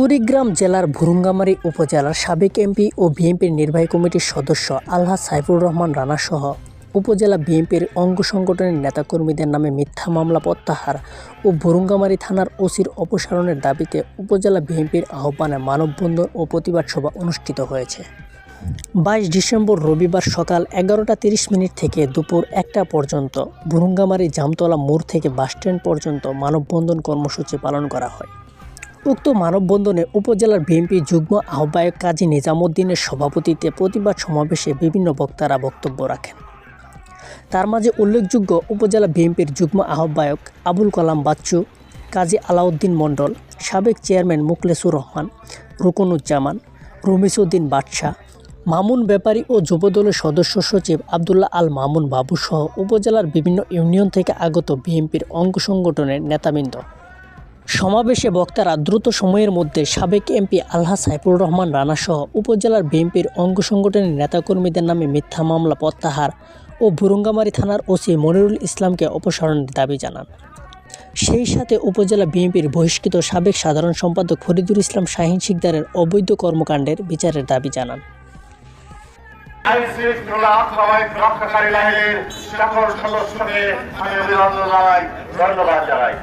কুড়িগ্রাম জেলার ভুরুঙ্গামারী উপজেলার সাবেক এমপি ও বিএনপির নির্বাহী কমিটির সদস্য আলহাজ সাইফুর রহমান রানাসহ উপজেলা বিএনপির অঙ্গ সংগঠনের নেতাকর্মীদের নামে মিথ্যা মামলা প্রত্যাহার ও ভুরুঙ্গামারী থানার ওসির অপসারণের দাবিতে উপজেলা বিএনপির আহ্বানে মানববন্ধন ও প্রতিবাদ সভা অনুষ্ঠিত হয়েছে। বাইশ ডিসেম্বর রবিবার সকাল এগারোটা তিরিশ মিনিট থেকে দুপুর একটা পর্যন্ত ভুরুঙ্গামারী জামতলা মোড় থেকে বাসস্ট্যান্ড পর্যন্ত মানববন্ধন কর্মসূচি পালন করা হয়। উক্ত মানববন্ধনে উপজেলার বিএনপি যুগ্ম আহ্বায়ক কাজী নিজামুদ্দিনের সভাপতিত্বে প্রতিবাদ সমাবেশে বিভিন্ন বক্তারা বক্তব্য রাখেন। তার মাঝে উল্লেখযোগ্য উপজেলা বিএনপির যুগ্ম আহ্বায়ক আবুল কালাম বাচ্চু, কাজী আলাউদ্দিন মণ্ডল, সাবেক চেয়ারম্যান মুকলেসুর রহমান, রুকনুজ্জামান রমিসউদ্দিন বাদশাহ, মামুন ব্যাপারী ও যুবদলের সদস্য সচিব আবদুল্লাহ আল মামুন বাবুসহ উপজেলার বিভিন্ন ইউনিয়ন থেকে আগত বিএনপির অঙ্গ সংগঠনের নেতাবৃন্দ। সমাবেশে বক্তারা দ্রুত সময়ের মধ্যে সাবেক এমপি আলহা সাইফুর রহমান রানাসহ উপজেলার বিএনপির অঙ্গ সংগঠনের নেতাকর্মীদের নামে মিথ্যা মামলা প্রত্যাহার ও বুরুঙ্গামারী থানার ওসি মনিরুল ইসলামকে অপসারণের দাবি জানান। সেই সাথে উপজেলা বিএনপির বহিষ্কৃত সাবেক সাধারণ সম্পাদক ফরিদুল ইসলাম শাহিন শিকদারের অবৈধ কর্মকাণ্ডের বিচারের দাবি জানান। ধন্যবাদ জানাই।